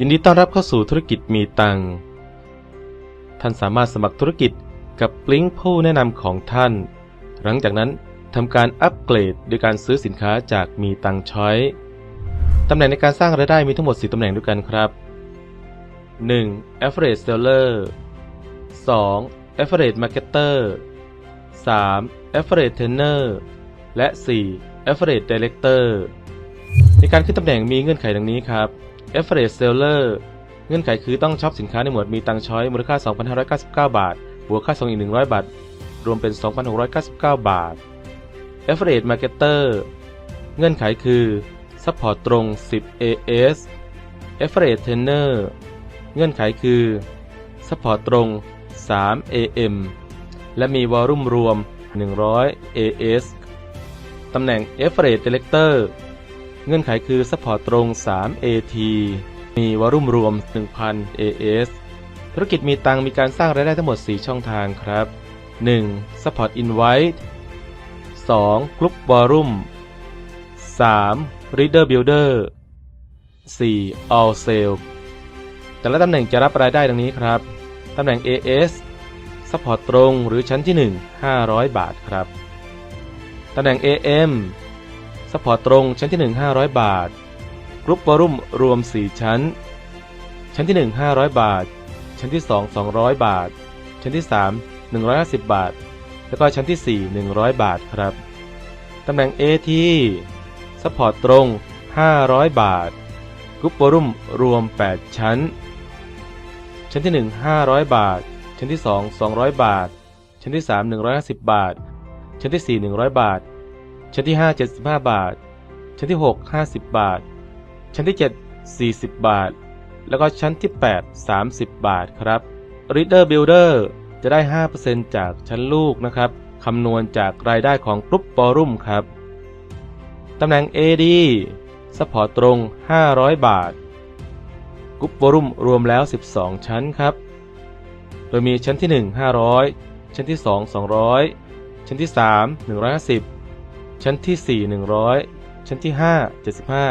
ยินดีต้อนรับเข้าสู่ธุรกิจมีตังค์ ท่านสามารถสมัครธุรกิจกับลิงก์ผู้แนะนำของท่าน หลังจากนั้นทำการอัปเกรดโดยการซื้อสินค้าจากมีตังช้อยตำแหน่งในการสร้างรายได้มีทั้งหมด 4ตำแหน่งด้วยกันครับ 1. Affiliate Seller 2. Affiliate Marketer 3. Affiliate Trainer และ 4. Affiliate Director ในการขึ้นตำแหน่งมีเงื่อนไขดังนี้ครับ Affiliate Seller เงื่อนไขคือต้องช็อปสินค้าในหมวดมีตังช้อยมูลค่า 2,599 บาท บวกค่าส่งอีก 100 บาท รวมเป็น 2,699 บาท Affiliate Marketer เงื่อนไขคือซัพพอร์ตตรง 10 AS Affiliate Trainer เงื่อนไขคือซัพพอร์ตตรง 3 AM และมีวอลลุ่มรวม 100 AS ตำแหน่ง Affiliate Director เงื่อนไขคือซัพพอร์ตตรง 3 AT มีวอลุ่มรวม 1,000 AS ธุรกิจมีตังมีการสร้างรายได้ทั้งหมด 4 ช่องทางครับ 1. Support Invite 2. Group Volume 3. Reader Builder 4. All Sale แต่ละตำแหน่งจะรับรายได้ดังนี้ครับ ตำแหน่ง AS Support ตรงหรือชั้นที่ 1 500 บาทครับ ตำแหน่ง AM ซัพพอร์ตตรงชั้นที่ 1 500 บาท กรุ๊ปวอลุ่มรวม 4 ชั้น ชั้นที่ 1 500 บาท ชั้นที่ 2 200 บาท ชั้นที่ 3 150 บาท แล้วก็ชั้นที่ 4 100 บาทครับ ตำแหน่ง AT ซัพพอร์ตตรง 500 บาท กรุ๊ปวอลุ่มรวม 8 ชั้น ชั้นที่ 1 500 บาท ชั้นที่ 2 200 บาท ชั้นที่ 3 150 บาท ชั้นที่ 4 100 บาท ชั้นที่ 5 75 บาท ชั้นที่ 6 50 บาท ชั้นที่ 7 40 บาท แล้วก็ชั้นที่ 8 30 บาทครับ Reader Builder จะได้ 5%จากชั้นลูกนะครับคำนวณจากรายได้ของกรุ๊ปบอรุ่มครับ ตำแหน่ง AD สปอร์ตรง 500 บาทกรุ๊ปบอรุ่มรวมแล้ว 12 ชั้นครับ โดยมีชั้นที่ 1 500 ชั้นที่ 2 200 ชั้นที่ 3 150 ชั้นที่ 4 100 ชั้นที่ 5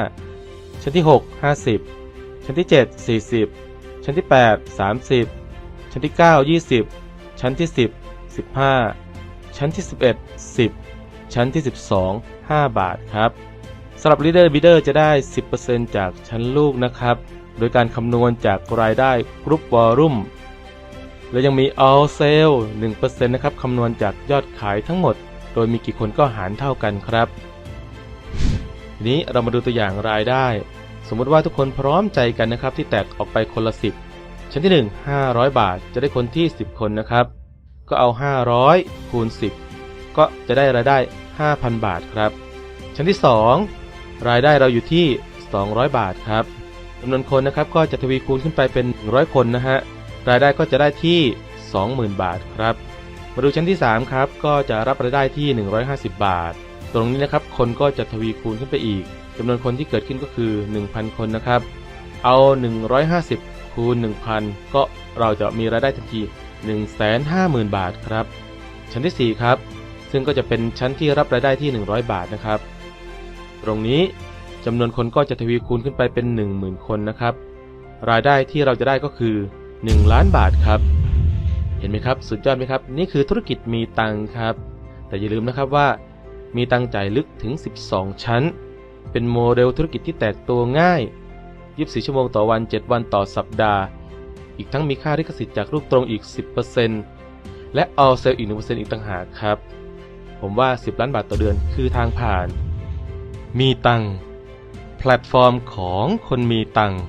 75 ชั้นที่ 6 50 ชั้นที่ 7 40 ชั้นที่ 8 30 ชั้นที่ 9 20 ชั้นที่ 10 15 ชั้นที่ 11 10 ชั้นที่ 12 5 บาทครับสำหรับ Leader Bidder จะได้ 10%จากชั้นลูกนะครับ โดยการคำนวณจากรายได้กรุ๊ปวอลลุ่มและยังมี all sale 1%นะครับคำนวณจากยอดขายทั้งหมด โดยมีกี่คนก็หารเท่ากันครับ ทีนี้เรามาดูตัวอย่างรายได้ สมมติว่าทุกคนพร้อมใจกันนะครับที่แตกออกไปคนละ10ชั้นที่ 1 500 บาทจะได้คนที่ 10 คนนะครับ ก็เอา 500คูณ10 ก็จะได้รายได้ 5,000 บาทครับ ชั้นที่ 2 รายได้เราอยู่ที่ 200 บาทครับจำนวนคนนะครับก็จะทวีคูณขึ้นไปเป็น 100 คนนะฮะรายได้ก็จะได้ที่ 20,000 บาทครับ มาดูชั้นที่ 3 ครับ ก็จะรับรายได้ที่ 150 บาท ตรงนี้นะครับคนก็จะทวีคูณขึ้นไปอีกจำนวนคนที่เกิดขึ้นก็คือ 1,000 คนนะครับ เอา 150 คูณ 1,000 ก็เราจะมีรายได้ทันที 150,000 บาทครับ ชั้นที่ 4 ครับ ซึ่งก็จะเป็นชั้นที่รับรายได้ที่ 100 บาทนะครับ ตรงนี้จำนวนคนก็จะทวีคูณขึ้นไปเป็น 10,000 คนนะครับ รายได้ที่เราจะได้ก็คือ 1 ล้านบาทครับ ห็นไหมครับสุดยอดไหมครับ นี่คือธุรกิจมีตังครับ แต่อย่าลืมนะครับว่า มีตังค์จ่ายลึกถึง 12 ชั้น เป็นโมเดลธุรกิจที่แตกตัวง่าย 24 ชั่วโมงต่อวัน 7 วันต่อสัปดาห์ อีกทั้งมีค่าลิขสิทธิ์จากลูกตรงอีก 10%และ all sale อีก 1%อีกต่างหากครับ ผมว่า 10 ล้านบาทต่อเดือนคือทางผ่าน มีตังแพลตฟอร์มของคนมีตังค์